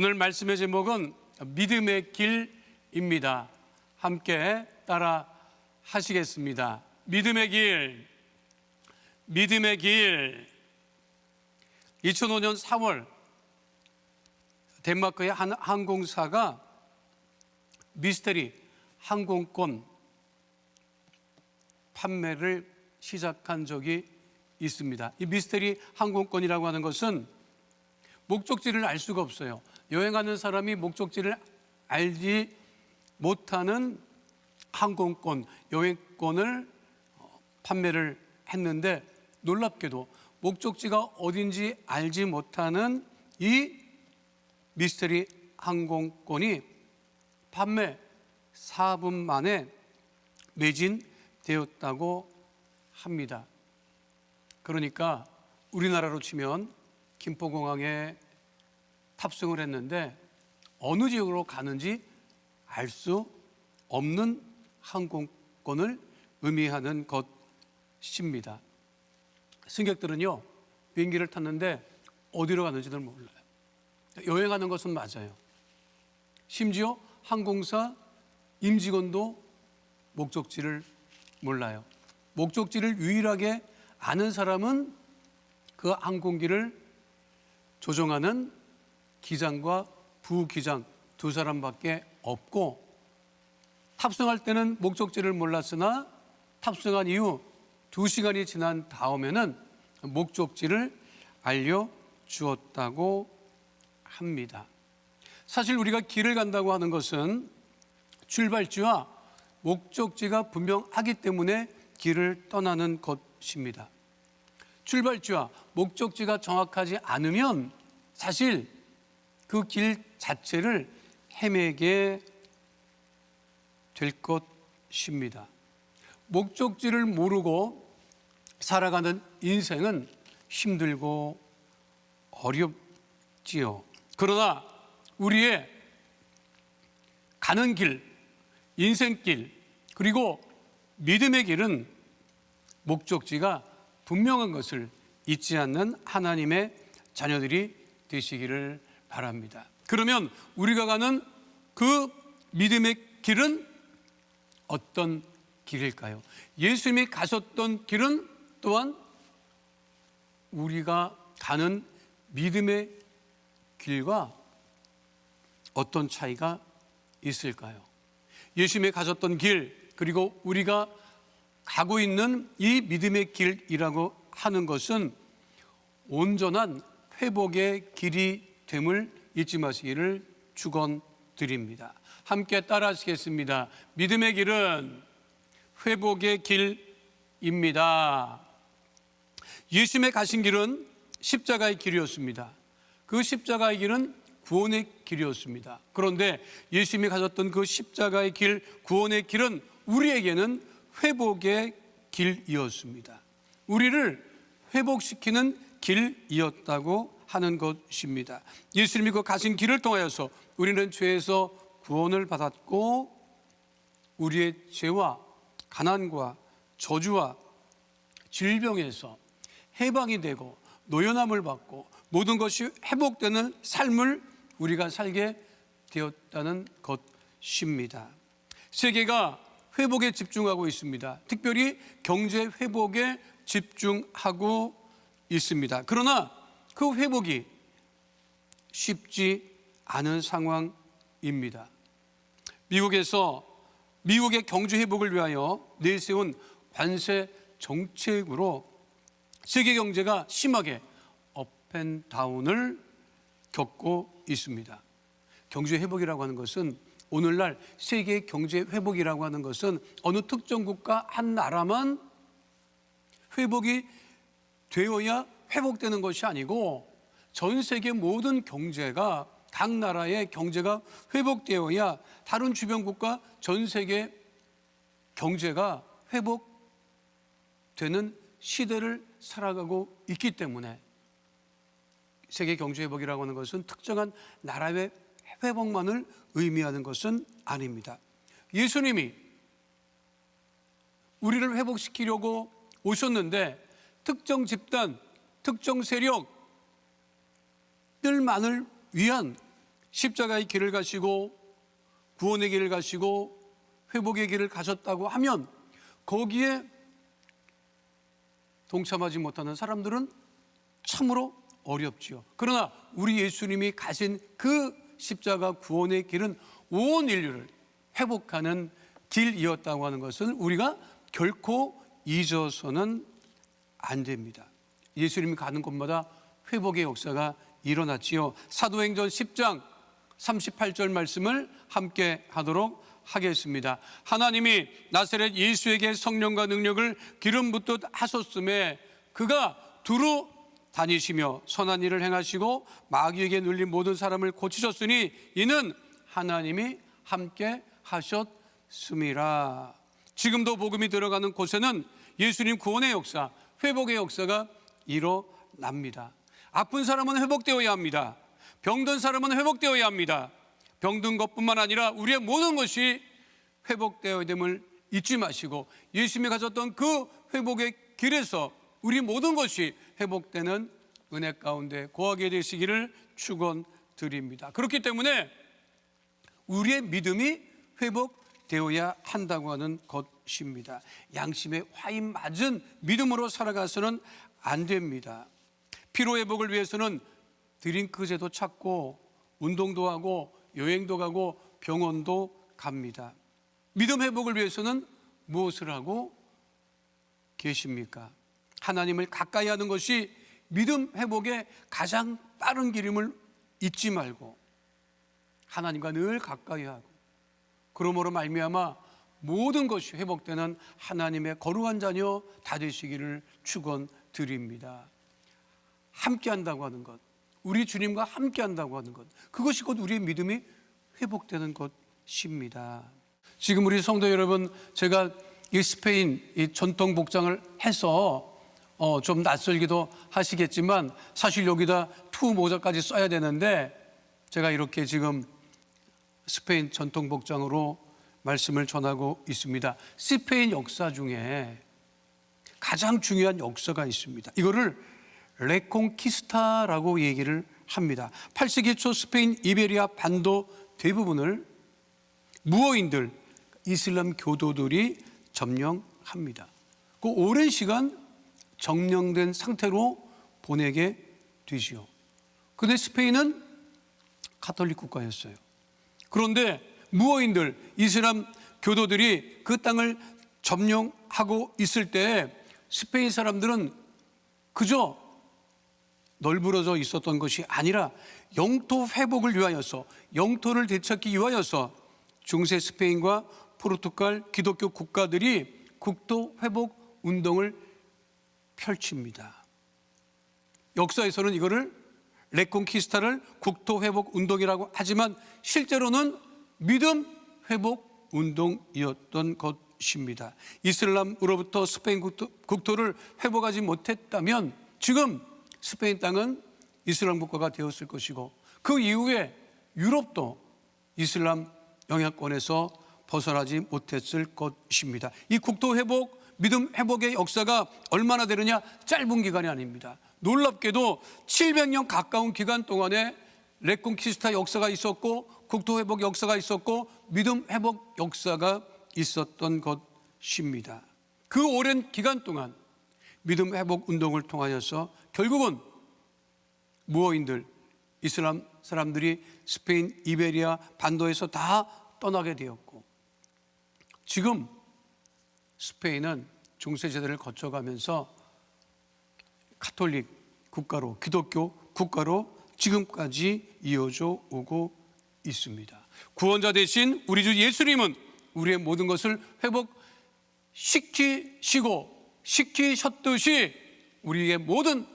오늘 말씀의 제목은 믿음의 길입니다. 함께 따라 하시겠습니다. 믿음의 길, 믿음의 길. 2005년 4월 덴마크의 한 항공사가 미스테리 항공권 판매를 시작한 적이 있습니다. 이 미스테리 항공권이라고 하는 것은 목적지를 알 수가 없어요. 여행하는 사람이 목적지를 알지 못하는 항공권, 여행권을 어, 판매를 했는데 놀랍게도 목적지가 어딘지 알지 못하는 이 미스테리 항공권이 판매 4분 만에 매진되었다고 합니다. 그러니까 우리나라로 치면 김포공항에 탑승을 했는데 어느 지역으로 가는지 알 수 없는 항공권을 의미하는 것입니다. 승객들은요 비행기를 탔는데 어디로 가는지를 몰라요. 여행하는 것은 맞아요. 심지어 항공사 임직원도 목적지를 몰라요. 목적지를 유일하게 아는 사람은 그 항공기를 조종하는 기장과 부기장 두 사람밖에 없고 탑승할 때는 목적지를 몰랐으나 탑승한 이후 두 시간이 지난 다음에는 목적지를 알려 주었다고 합니다. 사실 우리가 길을 간다고 하는 것은 출발지와 목적지가 분명하기 때문에 길을 떠나는 것입니다. 출발지와 목적지가 정확하지 않으면 사실 그 길 자체를 헤매게 될 것입니다. 목적지를 모르고 살아가는 인생은 힘들고 어렵지요. 그러나 우리의 가는 길, 인생길, 그리고 믿음의 길은 목적지가 분명한 것을 잊지 않는 하나님의 자녀들이 되시기를 바랍니다. 그러면 우리가 가는 그 믿음의 길은 어떤 길일까요? 예수님이 가셨던 길은 또한 우리가 가는 믿음의 길과 어떤 차이가 있을까요? 예수님이 가셨던 길, 그리고 우리가 가고 있는 이 믿음의 길이라고 하는 것은 온전한 회복의 길이 됨을 잊지 마시기를 축원드립니다. 함께 따라하시겠습니다. 믿음의 길은 회복의 길입니다. 예수님의 가신 길은 십자가의 길이었습니다. 그 십자가의 길은 구원의 길이었습니다. 그런데 예수님이 가셨던 그 십자가의 길, 구원의 길은 우리에게는 회복의 길이었습니다. 우리를 회복시키는 길이었다고 하는 것입니다. 예수님이 그 가신 길을 통하여서 우리는 죄에서 구원을 받았고 우리의 죄와 가난과 저주와 질병에서 해방이 되고 노연함을 받고 모든 것이 회복되는 삶을 우리가 살게 되었다는 것입니다. 세계가 회복에 집중하고 있습니다. 특별히 경제 회복에 집중하고 있습니다. 그러나 그 회복이 쉽지 않은 상황입니다. 미국에서 미국의 경제 회복을 위하여 내세운 관세 정책으로 세계 경제가 심하게 업앤다운을 겪고 있습니다. 경제 회복이라고 하는 것은 오늘날 세계 경제 회복이라고 하는 것은 어느 특정 국가 한 나라만 회복이 되어야 회복되는 것이 아니고 전 세계 모든 경제가 각 나라의 경제가 회복되어야 다른 주변 국가 전 세계 경제가 회복되는 시대를 살아가고 있기 때문에 세계 경제 회복이라고 하는 것은 특정한 나라의 회복만을 의미하는 것은 아닙니다. 예수님이 우리를 회복시키려고 오셨는데 특정 집단, 특정 세력들만을 위한 십자가의 길을 가시고 구원의 길을 가시고 회복의 길을 가셨다고 하면 거기에 동참하지 못하는 사람들은 참으로 어렵지요. 그러나 우리 예수님이 가신 그 십자가 구원의 길은 온 인류를 회복하는 길이었다고 하는 것을 우리가 결코 잊어서는 안 됩니다. 예수님이 가는 곳마다 회복의 역사가 일어났지요. 사도행전 10장 38절 말씀을 함께 하도록 하겠습니다. 하나님이 나사렛 예수에게 성령과 능력을 기름 붓듯 하셨음에 그가 두루 다니시며 선한 일을 행하시고 마귀에게 눌린 모든 사람을 고치셨으니 이는 하나님이 함께 하셨음이라. 지금도 복음이 들어가는 곳에는 예수님 구원의 역사, 회복의 역사가 일어납니다. 아픈 사람은 회복되어야 합니다. 병든 사람은 회복되어야 합니다. 병든 것뿐만 아니라 우리의 모든 것이 회복되어야 됨을 잊지 마시고 예수님이 가졌던 그 회복의 길에서 우리 모든 것이 회복되는 은혜 가운데 거하게 되시기를 축원드립니다. 그렇기 때문에 우리의 믿음이 회복되어야 한다고 하는 것입니다. 양심에 화인 맞은 믿음으로 살아가서는 안 됩니다. 피로 회복을 위해서는 드링크제도 찾고 운동도 하고 여행도 가고 병원도 갑니다. 믿음 회복을 위해서는 무엇을 하고 계십니까? 하나님을 가까이 하는 것이 믿음 회복의 가장 빠른 길임을 잊지 말고 하나님과 늘 가까이 하고 그러므로 말미암아 모든 것이 회복되는 하나님의 거룩한 자녀 다 되시기를 축원 드립니다. 함께 한다고 하는 것, 우리 주님과 함께 한다고 하는 것, 그것이 곧 우리의 믿음이 회복되는 것입니다. 지금 우리 성도 여러분, 제가 이 스페인 이 전통 복장을 해서 어, 좀 낯설기도 하시겠지만 사실 여기다 투 모자까지 써야 되는데 제가 이렇게 지금 스페인 전통 복장으로 말씀을 전하고 있습니다. 스페인 역사 중에 가장 중요한 역사가 있습니다. 이거를 레콩키스타라고 얘기를 합니다. 8세기 초 스페인 이베리아 반도 대부분을 무어인들, 이슬람 교도들이 점령합니다. 그 오랜 시간 정령된 상태로 보내게 되지요. 근데 스페인은 카톨릭 국가였어요. 그런데 무어인들, 이슬람 교도들이 그 땅을 점령하고 있을 때 스페인 사람들은 그저 널브러져 있었던 것이 아니라 영토 회복을 위하여서 영토를 되찾기 위하여서 중세 스페인과 포르투갈 기독교 국가들이 국토 회복 운동을 펼칩니다. 역사에서는 이거를 레콘키스타를 국토 회복 운동이라고 하지만 실제로는 믿음 회복 운동이었던 것 입니다. 이슬람으로부터 스페인 국토, 를 회복하지 못했다면 지금 스페인 땅은 이슬람 국가가 되었을 것이고 그 이후에 유럽도 이슬람 영향권에서 벗어나지 못했을 것입니다. 이 국토 회복, 믿음 회복의 역사가 얼마나 되느냐? 짧은 기간이 아닙니다. 놀랍게도 700년 가까운 기간 동안에 레콘키스타 역사가 있었고 국토 회복 역사가 있었고 믿음 회복 역사가 있었던 것입니다. 그 오랜 기간 동안 믿음 회복 운동을 통하여서 결국은 무어인들 이슬람 사람들이 스페인 이베리아 반도에서 다 떠나게 되었고 지금 스페인은 중세시대를 거쳐가면서 카톨릭 국가로 기독교 국가로 지금까지 이어져 오고 있습니다. 구원자 대신 우리 주 예수님은 우리의 모든 것을 회복시키시고 시키셨듯이 우리의 모든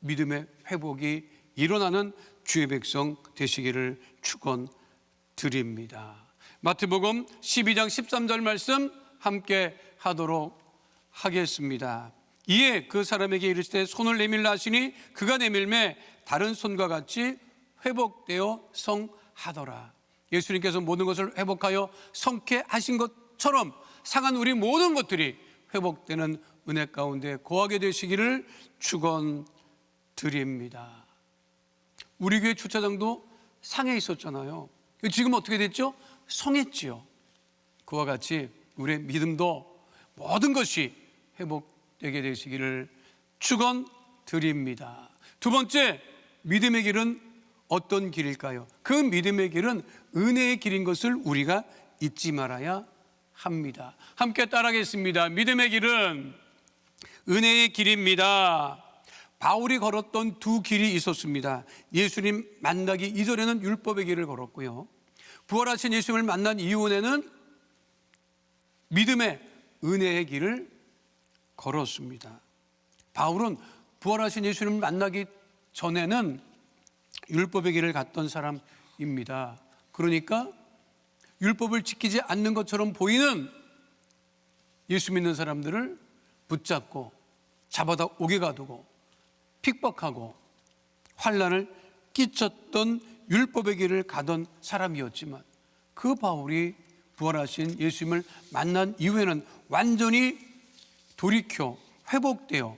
믿음의 회복이 일어나는 주의 백성 되시기를 축원드립니다. 마태복음 12장 13절 말씀 함께 하도록 하겠습니다. 이에 그 사람에게 이르시되 손을 내밀라 하시니 그가 내밀매 다른 손과 같이 회복되어 성하더라. 예수님께서 모든 것을 회복하여 성케 하신 것처럼 상한 우리 모든 것들이 회복되는 은혜 가운데 거하게 되시기를 축원드립니다. 우리 교회 주차장도 상해 있었잖아요. 지금 어떻게 됐죠? 성했지요. 그와 같이 우리의 믿음도 모든 것이 회복되게 되시기를 축원드립니다. 두 번째 믿음의 길은 어떤 길일까요? 그 믿음의 길은 은혜의 길인 것을 우리가 잊지 말아야 합니다. 함께 따라하겠습니다. 믿음의 길은 은혜의 길입니다. 바울이 걸었던 두 길이 있었습니다. 예수님 만나기 이전에는 율법의 길을 걸었고요. 부활하신 예수님을 만난 이후에는 믿음의 은혜의 길을 걸었습니다. 바울은 부활하신 예수님을 만나기 전에는 율법의 길을 갔던 사람입니다. 그러니까 율법을 지키지 않는 것처럼 보이는 예수 믿는 사람들을 붙잡고 잡아다 오게 가두고 픽박하고 환란을 끼쳤던 율법의 길을 가던 사람이었지만 그 바울이 부활하신 예수님을 만난 이후에는 완전히 돌이켜 회복되어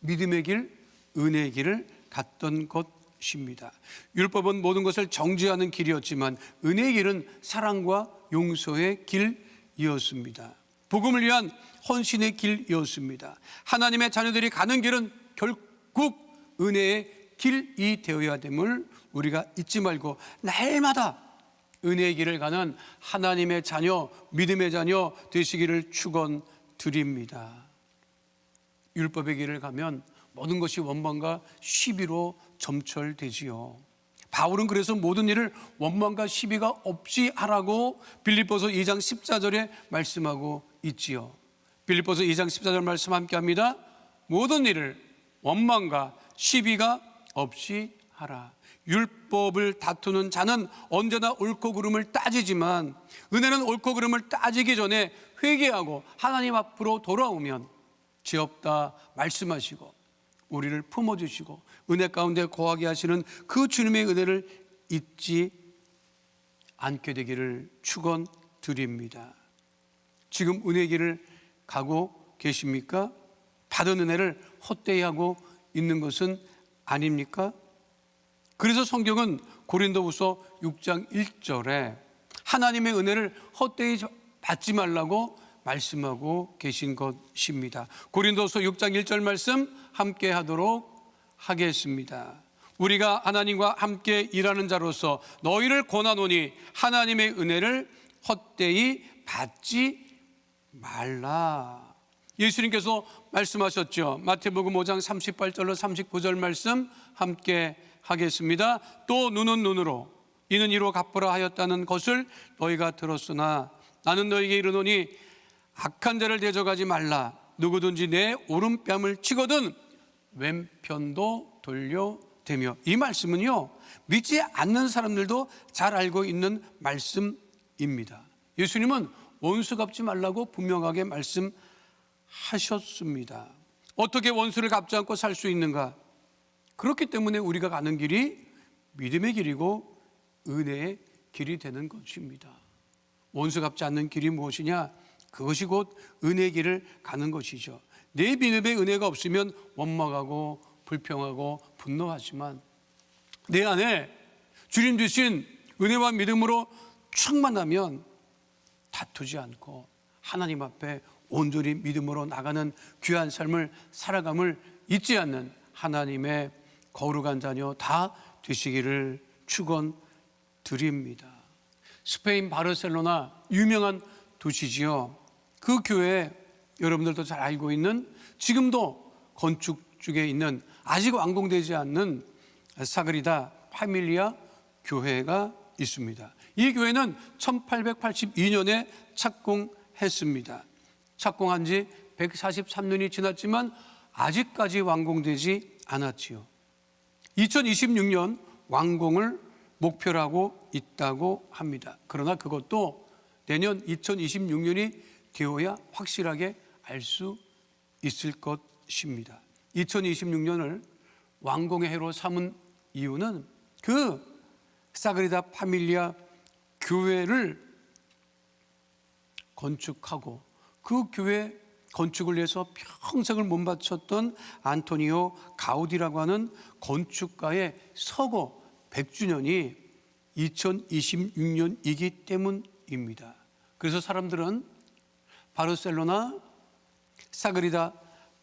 믿음의 길, 은혜의 길을 갔던 것 입니다. 율법은 모든 것을 정죄하는 길이었지만 은혜의 길은 사랑과 용서의 길이었습니다. 복음을 위한 헌신의 길이었습니다. 하나님의 자녀들이 가는 길은 결국 은혜의 길이 되어야 됨을 우리가 잊지 말고 날마다 은혜의 길을 가는 하나님의 자녀, 믿음의 자녀 되시기를 축원 드립니다. 율법의 길을 가면 모든 것이 원망과 시비로 점철되지요. 바울은 그래서 모든 일을 원망과 시비가 없이 하라고 빌립보서 2장 14절에 말씀하고 있지요. 빌립보서 2장 14절 말씀 함께 합니다. 모든 일을 원망과 시비가 없이 하라. 율법을 다투는 자는 언제나 옳고 그름을 따지지만 은혜는 옳고 그름을 따지기 전에 회개하고 하나님 앞으로 돌아오면 죄 없다 말씀하시고 우리를 품어주시고 은혜 가운데 거하게 하시는 그 주님의 은혜를 잊지 않게 되기를 축원드립니다. 지금 은혜 길을 가고 계십니까? 받은 은혜를 헛되이 하고 있는 것은 아닙니까? 그래서 성경은 고린도후서 6장 1절에 하나님의 은혜를 헛되이 받지 말라고 말씀하고 계신 것입니다. 고린도서 6장 1절 말씀 함께 하도록 하겠습니다. 우리가 하나님과 함께 일하는 자로서 너희를 권하노니 하나님의 은혜를 헛되이 받지 말라. 예수님께서 말씀하셨죠. 마태복음 5장 38절로 39절 말씀 함께 하겠습니다. 또 눈은 눈으로 이는 이로 갚으라 하였다는 것을 너희가 들었으나 나는 너희에게 이르노니 악한 자를 대적하지 말라. 누구든지 내 오른뺨을 치거든 왼편도 돌려대며 이 말씀은요 믿지 않는 사람들도 잘 알고 있는 말씀입니다. 예수님은 원수 갚지 말라고 분명하게 말씀하셨습니다. 어떻게 원수를 갚지 않고 살 수 있는가? 그렇기 때문에 우리가 가는 길이 믿음의 길이고 은혜의 길이 되는 것입니다. 원수 갚지 않는 길이 무엇이냐? 그것이 곧 은혜의 길을 가는 것이죠. 내 믿음의 은혜가 없으면 원망하고 불평하고 분노하지만 내 안에 주님 주신 은혜와 믿음으로 충만하면 다투지 않고 하나님 앞에 온전히 믿음으로 나가는 귀한 삶을 살아감을 잊지 않는 하나님의 거룩한 자녀 다 되시기를 축원드립니다. 스페인 바르셀로나 유명한 도시지요. 그 교회 여러분들도 잘 알고 있는 지금도 건축 중에 있는 아직 완공되지 않는 사그리다 파밀리아 교회가 있습니다. 이 교회는 1882년에 착공했습니다. 착공한 지 143년이 지났지만 아직까지 완공되지 않았지요. 2026년 완공을 목표로 하고 있다고 합니다. 그러나 그것도 내년 2026년이 되어야 확실하게 알 수 있을 것입니다. 2026년을 완공의 해로 삼은 이유는 그 사그리다 파밀리아 교회를 건축하고 그 교회 건축을 위해서 평생을 몸바쳤던 안토니오 가우디라고 하는 건축가의 서거 100주년이 2026년이기 때문입니다. 그래서 사람들은 바르셀로나 사그리다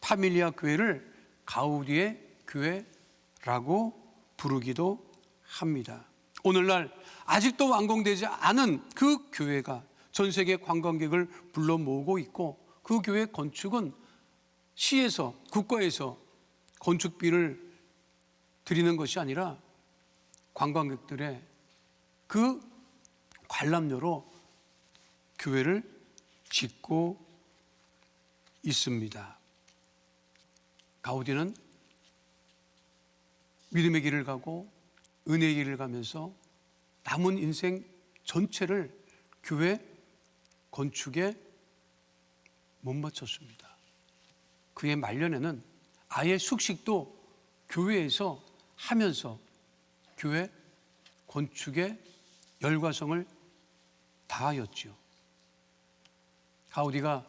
파밀리아 교회를 가우디의 교회라고 부르기도 합니다. 오늘날 아직도 완공되지 않은 그 교회가 전 세계 관광객을 불러 모으고 있고 그 교회 건축은 시에서 국가에서 건축비를 드리는 것이 아니라 관광객들의 그 관람료로 교회를 짓고 있습니다. 가우디는 믿음의 길을 가고 은혜의 길을 가면서 남은 인생 전체를 교회 건축에 못 맞췄습니다. 그의 말년에는 아예 숙식도 교회에서 하면서 교회 건축에 열과성을 다하였지요. 가우디가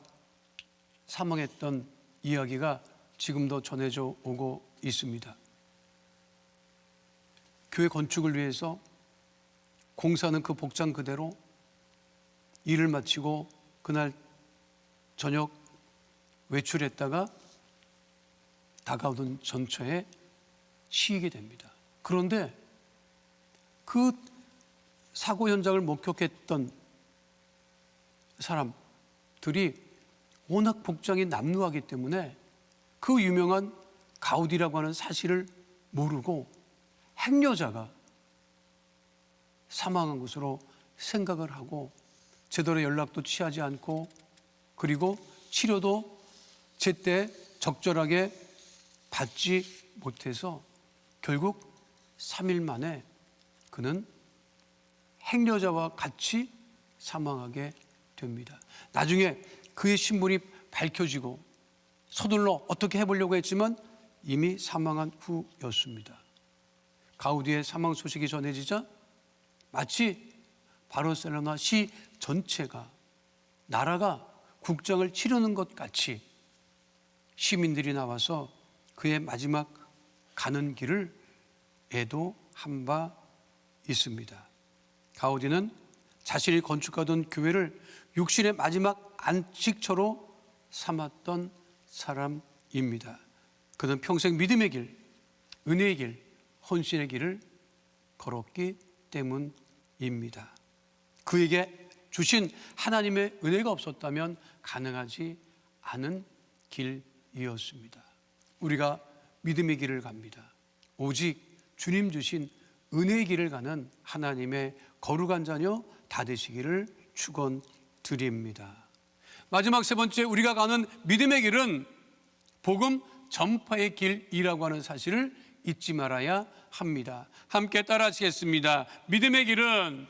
사망했던 이야기가 지금도 전해져 오고 있습니다. 교회 건축을 위해서 공사는 그 복장 그대로 일을 마치고 그날 저녁 외출했다가 다가오던 전처에 쉬게 됩니다. 그런데 그 사고 현장을 목격했던 사람 들이 워낙 복장이 남루하기 때문에 그 유명한 가우디라고 하는 사실을 모르고 행여자가 사망한 것으로 생각을 하고 제대로 연락도 취하지 않고 그리고 치료도 제때 적절하게 받지 못해서 결국 3일 만에 그는 행여자와 같이 사망하게 됩니다. 나중에 그의 신분이 밝혀지고 서둘러 어떻게 해보려고 했지만 이미 사망한 후였습니다. 가우디의 사망 소식이 전해지자 마치 바르셀로나 시 전체가 나라가 국정을 치르는 것 같이 시민들이 나와서 그의 마지막 가는 길을 애도한 바 있습니다. 가우디는 자신이 건축하던 교회를 육신의 마지막 안식처로 삼았던 사람입니다. 그는 평생 믿음의 길, 은혜의 길, 헌신의 길을 걸었기 때문입니다. 그에게 주신 하나님의 은혜가 없었다면 가능하지 않은 길이었습니다. 우리가 믿음의 길을 갑니다. 오직 주님 주신 은혜의 길을 가는 하나님의 거룩한 자녀 다 되시기를 축원 드립니다. 마지막 세 번째 우리가 가는 믿음의 길은 복음 전파의 길이라고 하는 사실을 잊지 말아야 합니다. 함께 따라하시겠습니다. 믿음의 길은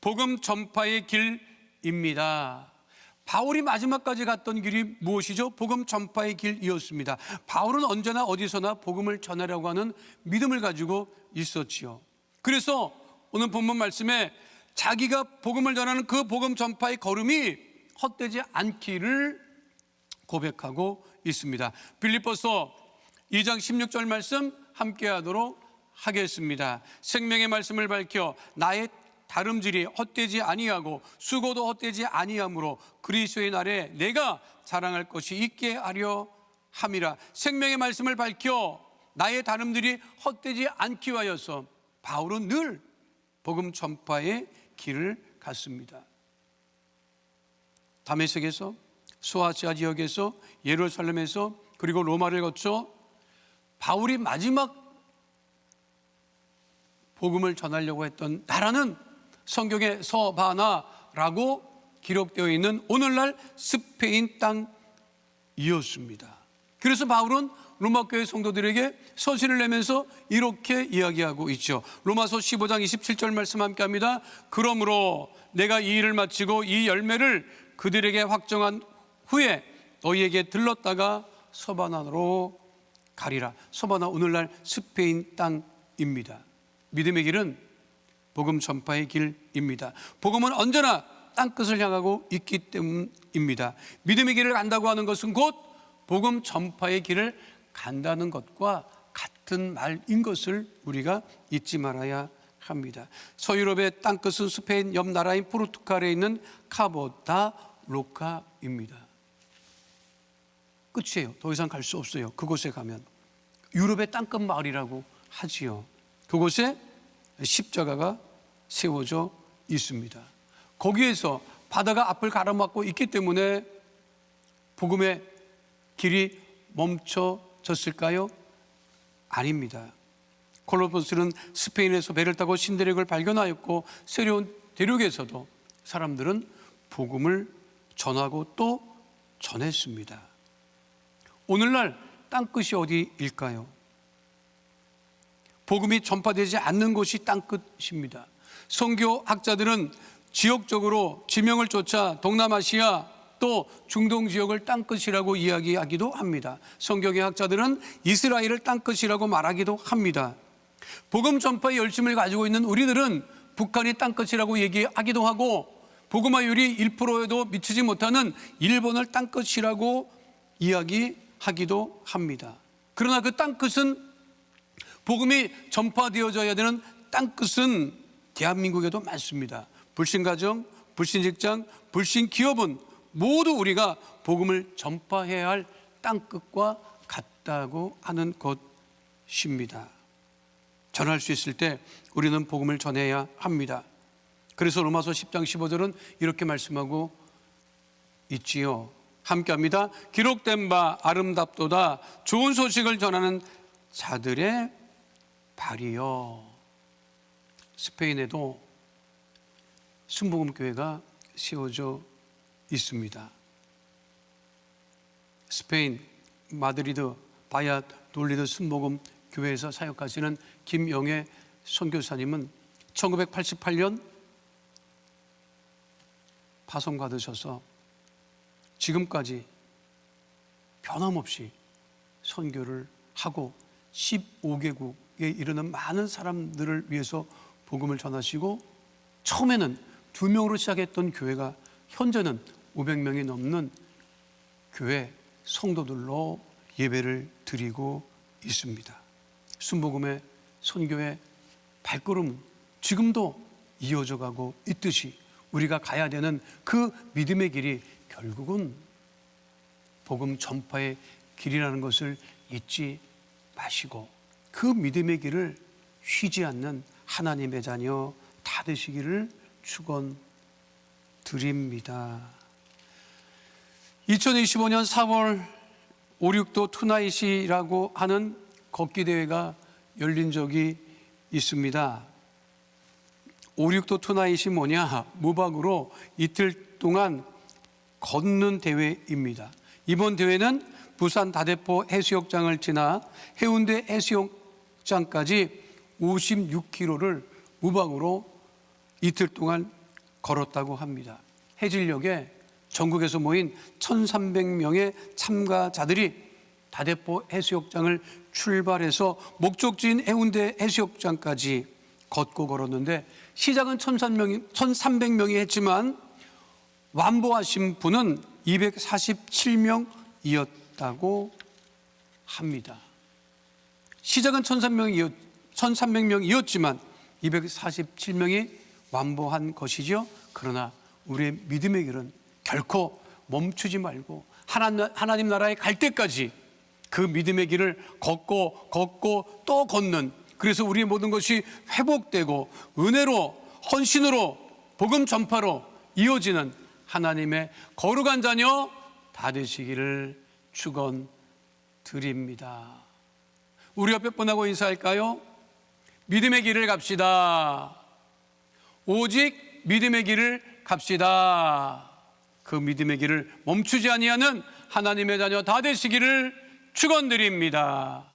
복음 전파의 길입니다. 바울이 마지막까지 갔던 길이 무엇이죠? 복음 전파의 길이었습니다. 바울은 언제나 어디서나 복음을 전하려고 하는 믿음을 가지고 있었지요. 그래서 오늘 본문 말씀에 자기가 복음을 전하는 그 복음 전파의 걸음이 헛되지 않기를 고백하고 있습니다. 빌립보서 2장 16절 말씀 함께 하도록 하겠습니다. 생명의 말씀을 밝혀 나의 다름질이 헛되지 아니하고 수고도 헛되지 아니하므로 그리스도의 날에 내가 자랑할 것이 있게 하려 함이라. 생명의 말씀을 밝혀 나의 다름들이 헛되지 않기 위하여서 바울은 늘 복음 전파의 길을 갔습니다. 다메섹에서 소아시아 지역에서 예루살렘에서 그리고 로마를 거쳐 바울이 마지막 복음을 전하려고 했던 나라는 성경의 서바나라고 기록되어 있는 오늘날 스페인 땅이었습니다. 그래서 바울은 로마 교회 성도들에게 서신을 내면서 이렇게 이야기하고 있죠. 로마서 15장 27절 말씀 함께 합니다. 그러므로 내가 이 일을 마치고 이 열매를 그들에게 확정한 후에 너희에게 들렀다가 서바나로 가리라. 서바나 오늘날 스페인 땅입니다. 믿음의 길은 복음 전파의 길입니다. 복음은 언제나 땅끝을 향하고 있기 때문입니다. 믿음의 길을 간다고 하는 것은 곧 복음 전파의 길을 간다는 것과 같은 말인 것을 우리가 잊지 말아야 합니다. 서유럽의 땅끝은 스페인 옆 나라인 포르투갈에 있는 카보다 로카입니다. 끝이에요. 더 이상 갈 수 없어요. 그곳에 가면 유럽의 땅끝 마을이라고 하지요. 그곳에 십자가가 세워져 있습니다. 거기에서 바다가 앞을 가로막고 있기 때문에 복음의 길이 멈춰 졌을까요? 아닙니다. 콜로버스는 스페인에서 배를 타고 신대륙을 발견하였고 새로운 대륙에서도 사람들은 복음을 전하고 또 전했습니다. 오늘날 땅끝이 어디일까요? 복음이 전파되지 않는 곳이 땅끝입니다. 성교 학자들은 지역적으로 지명을 쫓아 동남아시아 또 중동 지역을 땅끝이라고 이야기하기도 합니다. 성경의 학자들은 이스라엘을 땅끝이라고 말하기도 합니다. 복음 전파의 열심을 가지고 있는 우리들은 북한이 땅끝이라고 얘기하기도 하고 복음화율이 1%에도 미치지 못하는 일본을 땅끝이라고 이야기하기도 합니다. 그러나 그 땅끝은 복음이 전파되어져야 되는 땅끝은 대한민국에도 많습니다. 불신 가정, 불신 직장, 불신 기업은 모두 우리가 복음을 전파해야 할 땅끝과 같다고 하는 것입니다. 전할 수 있을 때 우리는 복음을 전해야 합니다. 그래서 로마서 10장 15절은 이렇게 말씀하고 있지요. 함께 합니다. 기록된 바 아름답도다 좋은 소식을 전하는 자들의 발이요. 스페인에도 순복음 교회가 세워져 있습니다. 스페인 마드리드 바야 돌리드 순복음 교회에서 사역하시는 김영애 선교사님은 1988년 파송 받으셔서 지금까지 변함없이 선교를 하고 15개국에 이르는 많은 사람들을 위해서 복음을 전하시고 처음에는 두 명으로 시작했던 교회가 현재는 500명이 넘는 교회 성도들로 예배를 드리고 있습니다. 순복음의 선교의 발걸음 지금도 이어져 가고 있듯이 우리가 가야 되는 그 믿음의 길이 결국은 복음 전파의 길이라는 것을 잊지 마시고 그 믿음의 길을 쉬지 않는 하나님의 자녀 다 되시기를 축원 드립니다. 2025년 3월 5, 6도 투나잇이라고 하는 걷기 대회가 열린 적이 있습니다. 5, 6도 투나잇이 뭐냐? 무박으로 이틀 동안 걷는 대회입니다. 이번 대회는 부산 다대포 해수욕장을 지나 해운대 해수욕장까지 56km를 무박으로 이틀 동안 걸었다고 합니다. 해질녘에 전국에서 모인 1,300명의 참가자들이 다대포 해수욕장을 출발해서 목적지인 해운대 해수욕장까지 걷고 걸었는데 시작은 1,300명이, 1,300명이 했지만 완보하신 분은 247명이었다고 합니다. 시작은 1,300명이었, 1,300명이었지만 247명이 완보한 것이죠. 그러나 우리의 믿음의 길은 결코 멈추지 말고 하나님, 나라에 갈 때까지 그 믿음의 길을 걷고 걷고 또 걷는 그래서 우리의 모든 것이 회복되고 은혜로 헌신으로 복음 전파로 이어지는 하나님의 거룩한 자녀 다 되시기를 축원드립니다. 우리 옆에 분하고 인사할까요? 믿음의 길을 갑시다. 오직 믿음의 길을 갑시다. 그 믿음의 길을 멈추지 아니하는 하나님의 자녀 다 되시기를 축원드립니다.